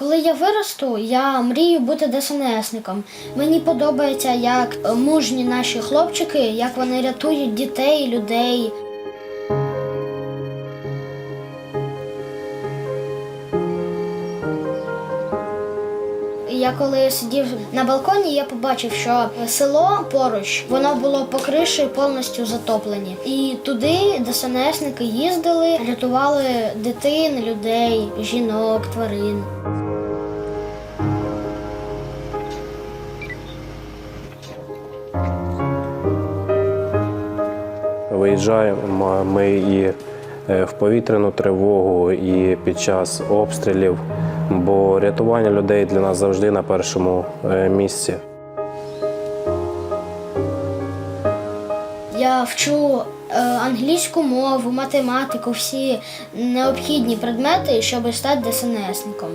Коли я виросту, я мрію бути ДСНСником. Мені подобається, як мужні наші хлопчики, як вони рятують дітей, людей. Я коли сидів на балконі, я побачив, що село поруч воно було по криші повністю затоплені. І туди ДСНСники їздили, рятували дитин, людей, жінок, тварин. Виїжджаємо ми і е, в повітряну тривогу, і під час обстрілів, бо рятування людей для нас завжди на першому е, місці. Я вчу е, англійську мову, математику, всі необхідні предмети, щоб стати ДСНСником.